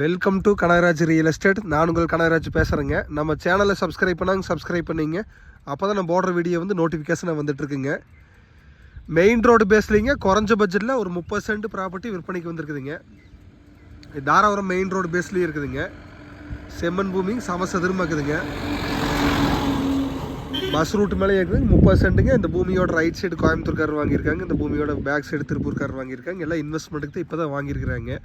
Welcome to Kanagaraj real estate நான் உங்கள் கனகராஜ் பேசுகிறேங்க நம்ம சேனலை சப்ஸ்கிரைப் பண்ணாங்க சப்ஸ்கிரைப் பண்ணிங்க. அப்போ தான் நம்ம போடுற வீடியோ வந்து நோட்டிஃபிகேஷனாக வந்துட்டுருக்குங்க. மெயின் ரோடு பேஸ்லிங்க குறைஞ்ச பட்ஜெட்டில் ஒரு முப்பது சென்ட் ப்ராப்பர்ட்டி விற்பனைக்கு வந்திருக்குதுங்க. தாராபுரம் மெயின் ரோடு பேஸ்லேயும் இருக்குதுங்க. செம்மண் பூமி சமசதுரமாக இருக்குதுங்க. பஸ் ரூட் மேலே இருக்குது முப்பது சென்ட்டுங்க இந்த பூமியோட ரைட் சைடு கோயம்புத்தூர்காரர் வாங்கியிருக்காங்க. இந்த பூமியோட பேக் சைடு திருப்பூர்காரர் வாங்கியிருக்காங்க. எல்லாம் இன்வெஸ்ட்மெண்ட்டுக்கு இப்போ தான் வாங்கியிருக்கிறாங்க.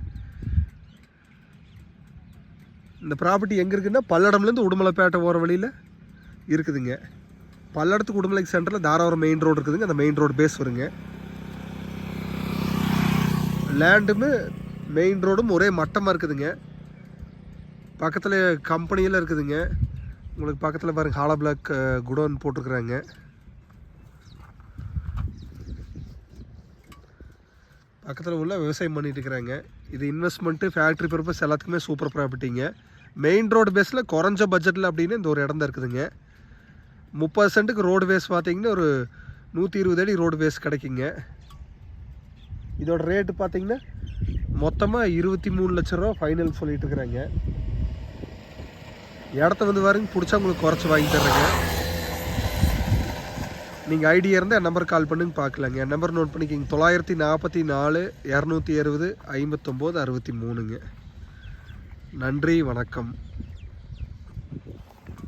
இந்த ப்ராப்பர்ட்டி எங்கே இருக்குன்னா பல்லடம்லேருந்து உடுமலைப்பேட்டை போகிற வழியில் இருக்குதுங்க. பல்லடத்துக்கு உடுமலைக்கு சென்டரில் தாராவரம் மெயின் ரோடு இருக்குதுங்க. அந்த மெயின் ரோடு பேஸ் வருங்க. லேண்டுமே மெயின் ரோடும் ஒரே மட்டமாக இருக்குதுங்க. பக்கத்தில் கம்பெனியெல்லாம் இருக்குதுங்க. உங்களுக்கு பக்கத்தில் பாருங்க ஹாலா பிளாக் குடோன் போட்டிருக்குறாங்க. பக்கத்தில் உள்ள விவசாயம் பண்ணிட்டு இருக்கிறாங்க. இது இன்வெஸ்ட்மெண்ட்டு ஃபேக்ட்ரி பர்பஸ் எல்லாத்துக்குமே சூப்பர் ப்ராப்பர்ட்டிங்க மெயின் ரோடு பேஸில் குறைஞ்ச பட்ஜெட்டில் அப்படின்னு இந்த ஒரு இடம் தான் இருக்குதுங்க. முப்பது சென்ட்டுக்கு ரோடு பேஸ் பார்த்தீங்கன்னா ஒரு நூற்றி இருபது அடி ரோடு பேஸ் கிடைக்குங்க. இதோட ரேட்டு பார்த்தீங்கன்னா மொத்தமாக இருபத்தி மூணு லட்ச ரூபா ஃபைனல் சொல்லிட்டு இருக்கிறாங்க. இடத்த வந்து பாருங்க பிடிச்சா உங்களுக்கு குறைச்சி வாங்கி தர்றேங்க. நீங்கள் ஐடியா இருந்தால் என் நம்பர் கால் பண்ணுங்க பார்க்கலாங்க என் நம்பர் நோட் பண்ணிக்கிங்க தொள்ளாயிரத்தி நாற்பத்தி நாலு இரநூத்தி அறுபது ஐம்பத்தொம்போது அறுபத்தி மூணுங்க. நன்றி வணக்கம்.